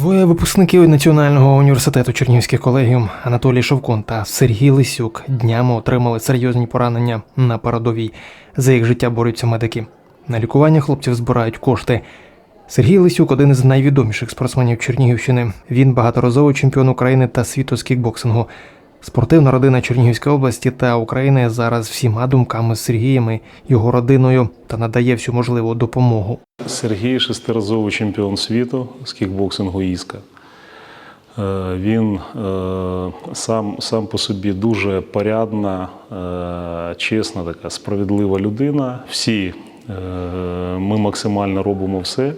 Двоє випускників Національного університету Чернігівських колегіум Анатолій Шовкун та Сергій Лисюк днями отримали серйозні поранення на передовій. За їх життя борються медики. На лікування хлопців збирають кошти. Сергій Лисюк один із найвідоміших спортсменів Чернігівщини. Він багаторазовий чемпіон України та світу з кікбоксингу. Спортивна родина Чернігівської області та України зараз всіма думками з Сергієм і його родиною та надає всю можливу допомогу. Сергій шестиразовий чемпіон світу з кікбоксингу Іска. Е, Він е, сам, сам по собі дуже порядна, е, чесна, така справедлива людина. Всі ми максимально робимо все.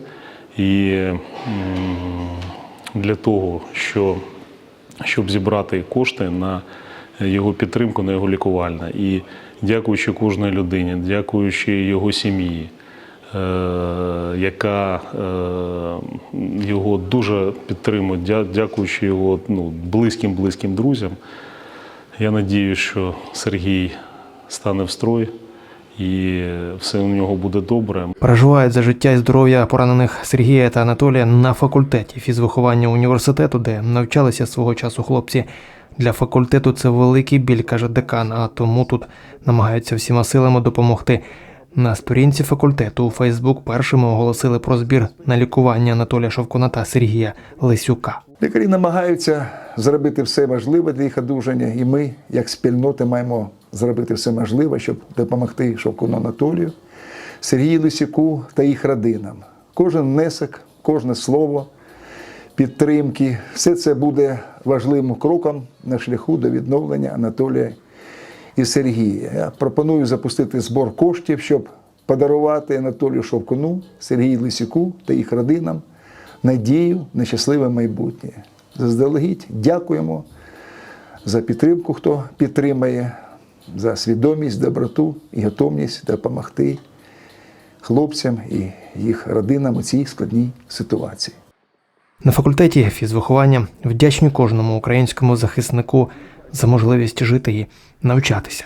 І для того, що, щоб зібрати кошти на його підтримку, на його лікувальне. І дякуючи кожній людині, дякуючи його сім'ї, е, яка е, його дуже підтримує, дякуючи його ну, близьким близьким друзям. Я надію, що Сергій стане в строй і все у нього буде добре. Переживають за життя і здоров'я поранених Сергія та Анатолія на факультеті фізвиховання університету, де навчалися свого часу хлопці. Для факультету це великий біль, каже декан, а тому тут намагаються всіма силами допомогти. На сторінці факультету у Фейсбук першими оголосили про збір на лікування Анатолія Шовкуна та Сергія Лисюка. Лікарі намагаються зробити все можливе для їх одужання, і ми, як спільнота, маємо зробити все можливе, щоб допомогти Шовкуну Анатолію, Сергію Лисюку та їх родинам. Кожен внесок, кожне слово підтримки, все це буде важливим кроком на шляху до відновлення Анатолія і Сергія. Я пропоную запустити збор коштів, щоб подарувати Анатолію Шовкуну, Сергію Лисюку та їх родинам надію на щасливе майбутнє. Заздалегідь дякуємо за підтримку, хто підтримає, за свідомість, доброту і готовність допомогти хлопцям і їх родинам у цій складній ситуації. На факультеті фізвиховання вдячні кожному українському захиснику за можливість жити і навчатися.